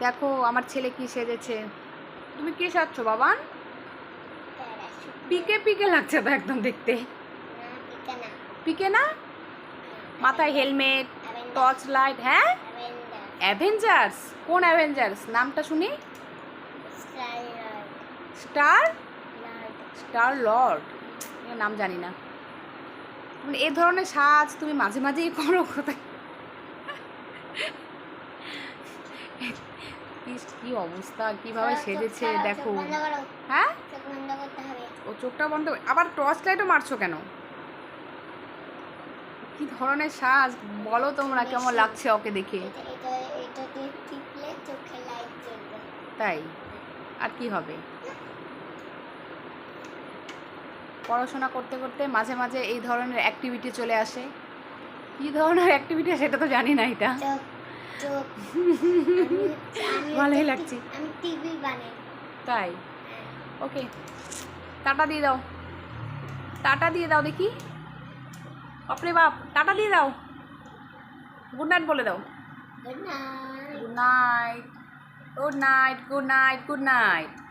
দেখো, আমার ছেলে কি সেজেছে। তুমি কি সাজছো, বাবান? পিকে পিকে লাগছে তো একদম দেখতে। পিকে না? মাথায় হেলমেট, টর্চ লাইট হ্যাঁ? অ্যাভেঞ্জার্স, কোন অ্যাভেঞ্জার্স? নামটা শুনি। স্টার? Star lord. নাম জানি না। মানে এ ধরনের সাজ তুমি মাঝে মাঝেই করো কোথায়? ইস, কি অবস্থা? কীভাবে সেজেছে? দেখো। হ্যাঁ? ও চোখটা বন্ধ আবার টর্চ লাইটও মারছো কেন? কি ধরনের সাজ? বলো তোমরা কেমন লাগছে ওকে দেখে। তাই? আর কি হবে? পড়াশোনা করতে করতে মাঝে মাঝে এই ধরনের অ্যাক্টিভিটি চলে আসে। কি ধরনের অ্যাক্টিভিটি সেটা তো জানি না এটা। ভালোই লাগছে। আমি টিভি বানাই। তাই? ওকে। টাটা দিয়ে দাও। টাটা দিয়ে দাও দেখি। বাপরে বাপ টাটা দিয়ে দাও। গুড নাইট বলে দাও। Good night. Good night. Good night good night good night.